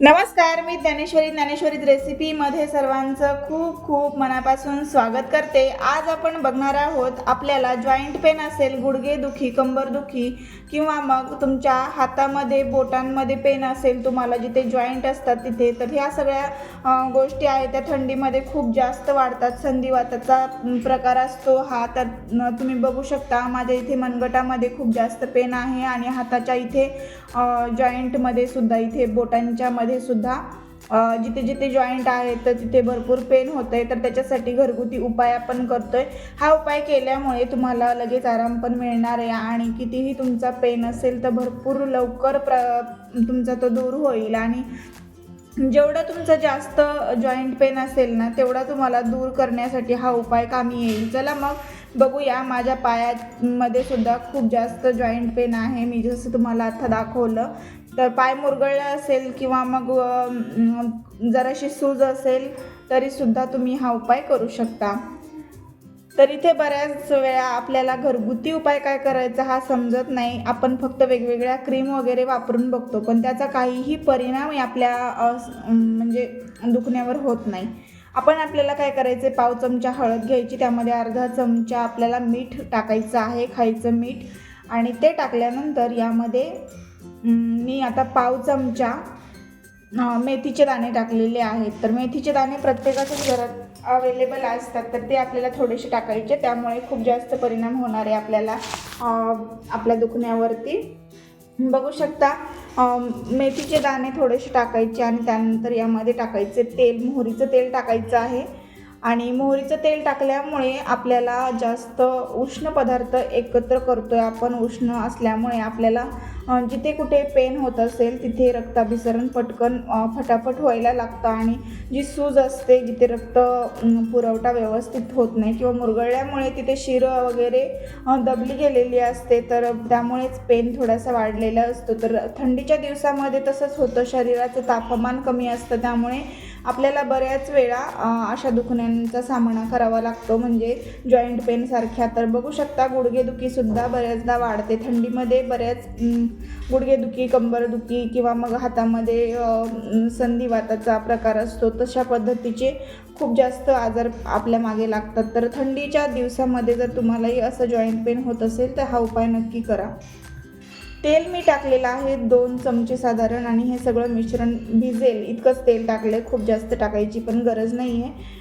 नमस्कार मी ज्ञानेश्वरी ज्ञानेश्वरीत रेसिपीमध्ये सर्वांचं खूप खूप मनापासून स्वागत करते. आज आपण बघणार आहोत आपल्याला जॉईंट पेन असेल गुडघे दुखी कंबर दुखी किंवा मग तुमच्या हातामध्ये बोटांमध्ये पेन असेल तुम्हाला जिथे जॉईंट असतात तिथे तर ह्या सगळ्या गोष्टी आहेत त्या थंडीमध्ये खूप जास्त वाढतात. संधिवाताचा प्रकार असतो. हा तर तुम्ही बघू शकता माझ्या इथे मनगटामध्ये खूप जास्त पेन आहे आणि हाताच्या इथे जॉईंटमध्ये सुद्धा इथे बोटांच्या मध्ये सुद्धा जिथे जिथे जॉईंट आहेत तर तिथे भरपूर पेन होत आहे तर त्याच्यासाठी घरगुती उपाय आपण करतोय. हा उपाय केल्यामुळे तुम्हाला लगेच आराम पण मिळणार आहे. आणि कितीही तुमचा पेन असेल तर भरपूर लवकर प्र तुमचा तो दूर होईल. आणि जेवढं तुमचा जास्त जॉईंट पेन असेल ना तेवढा तुम्हाला दूर करण्यासाठी हा उपाय कामी येईल. चला मग बघूया. माझ्या पायामध्ये सुद्धा खूप जास्त जॉईंट पेन आहे. मी जसं तुम्हाला आता दाखवलं तर पाय मुरगळला असेल किंवा मग जराशी सूज असेल तरीसुद्धा तुम्ही हा उपाय करू शकता. तर इथे बऱ्याच वेळा आपल्याला घरगुती उपाय काय करायचा हा समजत नाही. आपण फक्त वेगवेगळ्या क्रीम वगैरे वापरून बघतो पण त्याचा काहीही परिणाम आपल्या म्हणजे दुखण्यावर होत नाही. आपण आपल्याला काय करायचे? पाव चमचा हळद घ्यायची त्यामध्ये अर्धा चमचा आपल्याला मीठ टाकायचं आहे खायचं मीठ. आणि ते टाकल्यानंतर यामध्ये मी आता पाव चमचा मेथीचे दाणे टाकलेले आहेत. तर मेथीचे दाणे प्रत्येकाच्याच घरात अवेलेबल असतात तर ते आपल्याला थोडेसे टाकायचे. त्यामुळे खूप जास्त परिणाम होणार आहे आपल्याला आपल्या दुखण्यावरती. बघू शकता मेथीचे दाणे थोडेसे टाकायचे आणि त्यानंतर यामध्ये टाकायचे तेल. मोहरीचं तेल टाकायचं आहे. आणि मोहरीचं तेल टाकल्यामुळे आपल्याला जास्त उष्ण पदार्थ एकत्र करतो आहे आपण. उष्ण असल्यामुळे आपल्याला जिथे कुठे पेन होत असेल तिथे रक्ताभिसरण पटकन फटाफट व्हायला लागतं आणि जी सूज असते जिथे रक्त पुरवठा व्यवस्थित होत नाही किंवा मुरगळल्यामुळे तिथे शिरं वगैरे दबली गेलेली असते तर त्यामुळेच पेन थोडासा वाढलेला असतो. तर थंडीच्या दिवसामध्ये तसंच होतं. शरीराचं तापमान कमी असतं. त्यामुळे आपल्याला बऱ्याच वेळा अशा दुखण्यांचा सामना करावा लागतो. म्हणजे जॉईंट पेनसारख्या तर बघू शकता गुडघेदुखीसुद्धा बऱ्याचदा वाढते. थंडीमध्ये बऱ्याच गुडघेदुखी कंबरदुखी किंवा मग हातामध्ये संधिवाताचा प्रकार असतो. तशा पद्धतीचे खूप जास्त आजार आपल्या मागे लागतात. तर थंडीच्या दिवसामध्ये जर तुम्हालाही असं जॉईंट पेन होत असेल तर हा उपाय नक्की करा. तेल मी टाकलेलं आहे दोन चमचे साधारण आणि हे सगळं मिश्रण भिजेल. इतकंच तेल टाकलं आहे खूप जास्त टाकायची पण गरज नाही आहे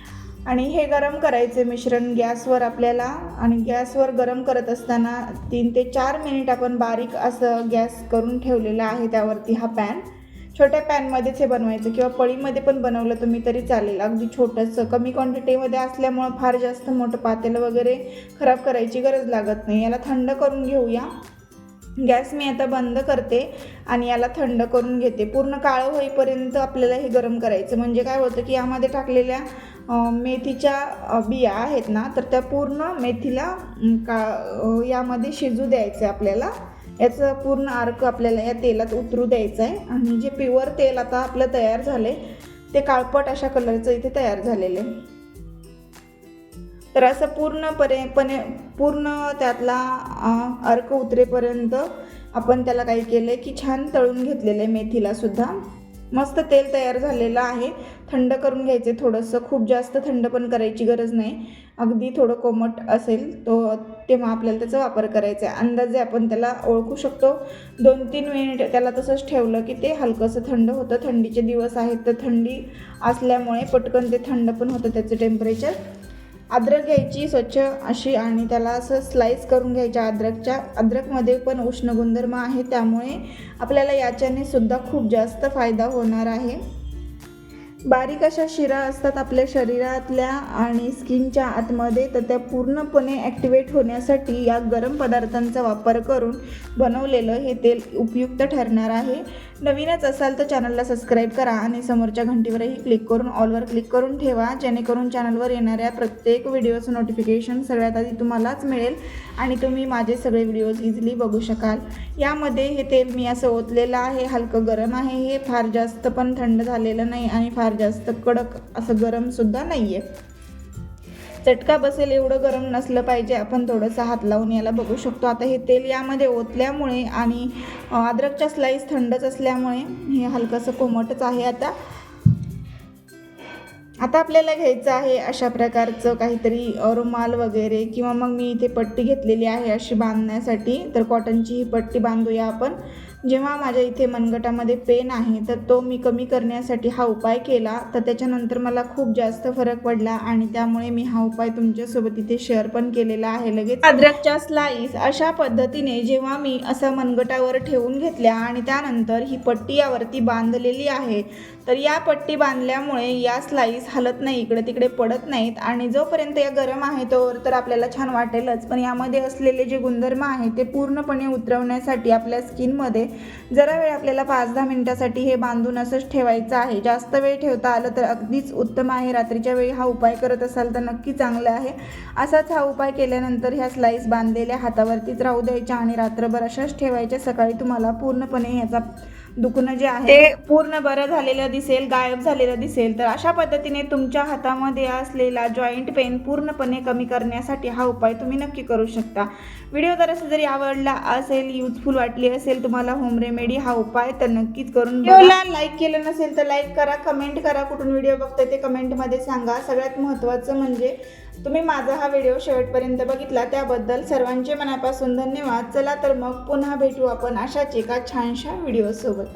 आणि हे गरम करायचे मिश्रण गॅसवर आपल्याला आणि गॅसवर गरम करत असताना तीन ते चार मिनिट आपण बारीक असं गॅस करून ठेवलेला आहे त्यावरती हा पॅन. छोट्या पॅनमध्येच हे बनवायचं किंवा पळीमध्ये पण बनवलं तुम्ही तरी चालेल. अगदी छोटंसं कमी क्वांटिटीमध्ये असल्यामुळं फार जास्त मोठं पातेलं वगैरे खराब करायची गरज लागत नाही. याला थंड करून घेऊया. गॅस मी आता बंद करते आणि याला थंड करून घेते. पूर्ण काळं होईपर्यंत आपल्याला हे गरम करायचं. म्हणजे काय होतं की यामध्ये टाकलेल्या मेथीच्या बिया आहेत ना तर त्या पूर्ण मेथीला का यामध्ये शिजू द्यायचं आहे आपल्याला. याचं पूर्ण अर्क आपल्याला या तेलात उतरू द्यायचं आहे आणि जे प्युअर तेल आता आपलं तयार झाले ते काळपट अशा कलरचं इथे तयार झालेलं आहे. तर असं पूर्णपणे पणे पूर्ण त्यातला अर्क उतरेपर्यंत आपण त्याला काय केलं की छान तळून घेतलेलं आहे मेथीला सुद्धा. मस्त तेल तयार झालेलं आहे. थंड करून घ्यायचे थोडंसं. खूप जास्त थंड पण करायची गरज नाही. अगदी थोडं कोमट असेल तो तेव्हा आपल्याला त्याचा वापर करायचा आहे. अंदाजे आपण त्याला ओळखू शकतो. दोन तीन मिनिट त्याला तसंच ठेवलं की ते हलकंसं थंड होतं. थंडीचे दिवस आहेत तर थंडी असल्यामुळे पटकन ते थंड पण होतं त्याचं टेम्परेचर. अद्रक घ्यायची स्वच्छ अशी आणि त्याला असं स्लाईस करून घ्यायच्या अद्रकच्या. अद्रकमध्ये पण उष्ण गुणधर्म आहे त्यामुळे आपल्याला याच्याने सुद्धा खूप जास्त फायदा होणार आहे. बारीक अशा शिरा असतात आपल्या शरीरातल्या आणि स्किनच्या आतमध्ये तर त्या पूर्णपणे ॲक्टिवेट होण्यासाठी या गरम पदार्थांचा वापर करून बनवलेलं हे तेल उपयुक्त ठरणार आहे. नवीनच असाल तर चॅनलला सबस्क्राईब करा आणि समोरच्या घंटीवरही क्लिक करून ऑलवर क्लिक करून ठेवा जेणेकरून चॅनलवर येणाऱ्या प्रत्येक व्हिडिओचं नोटिफिकेशन सगळ्यात आधी तुम्हालाच मिळेल आणि तुम्ही माझे सगळे व्हिडिओज इझिली बघू शकाल. यामध्ये हे तेल मी असं ओतलेलं आहे हलकं गरम आहे हे फार जास्त पण थंड झालेलं नाही आणि फार जास्त कडक असं गरमसुद्धा नाही आहे चटका बसेल एवढं गरम नसलं पाहिजे. आपण थोडंसं हात लावून याला बघू शकतो. आता हे तेल यामध्ये ओतल्यामुळे आणि अद्रकच्या स्लाईस थंडच असल्यामुळे हे हलकंसं कोमटच आहे आता. आता आपल्याला घ्यायचं आहे अशा प्रकारचं काहीतरी रुमाल वगैरे किंवा मग मी इथे पट्टी घेतलेली आहे अशी बांधण्यासाठी. तर कॉटनची ही पट्टी बांधूया आपण. जेव्हा माझ्या इथे मनगटामध्ये पेन आहे तर तो मी कमी करण्यासाठी हा उपाय केला. तर त्याच्यानंतर मला खूप जास्त फरक पडला आणि त्यामुळे मी हा उपाय तुमच्यासोबत इथे शेअर पण केलेला आहे लगेच. अद्रकच्या स्लाईस अशा पद्धतीने जेव्हा मी असं मनगटावर ठेवून घेतल्या आणि त्यानंतर ही पट्टी यावरती बांधलेली आहे तर या पट्टी बांधल्यामुळे या स्लाईस हलत नाही इकडे तिकडे पडत नाहीत. आणि जोपर्यंत या गरम आहे तोवर तर आपल्याला छान वाटेलच. पण यामध्ये असलेले जे गुणधर्म आहे ते पूर्णपणे उतरवण्यासाठी आपल्या स्किनमध्ये जरा वेळ आपल्याला पाच दहा मिनिटासाठी हे बांधून असंच ठेवायचं आहे. जास्त वेळ ठेवता आलं तर अगदीच उत्तम आहे. रात्रीच्या वेळी हा उपाय करत असाल तर नक्की चांगला आहे. असाच हा उपाय केल्यानंतर ह्या स्लाईस बांधलेल्या हातावरतीच राहू द्यायच्या आणि रात्रभर अशाच ठेवायच्या. सकाळी तुम्हाला पूर्णपणे ह्याचा दुखणं जे आहे ते पूर्ण बरं झालेलं दिसेल गायब झालेलं दिसेल. तर अशा पद्धतीने तुमच्या हातामध्ये असलेला जॉईंट पेन पूर्णपणे कमी करण्यासाठी हा उपाय तुम्ही नक्की करू शकता. व्हिडिओ जर असं जरी आवडला असेल युजफुल वाटली असेल तुम्हाला होम रेमेडी हा उपाय तर नक्कीच करून व्हिडिओला लाईक केलं नसेल तर लाईक करा कमेंट करा. कुठून व्हिडिओ बघताय ते कमेंटमध्ये सांगा. सगळ्यात महत्त्वाचं म्हणजे तुम्ही माझा हा व्हिडिओ शेवटपर्यंत बघितला त्याबद्दल सर्वांचे मनापासून धन्यवाद. चला तर मग पुन्हा भेटू आपण अशाच एका छानशा व्हिडिओसोबत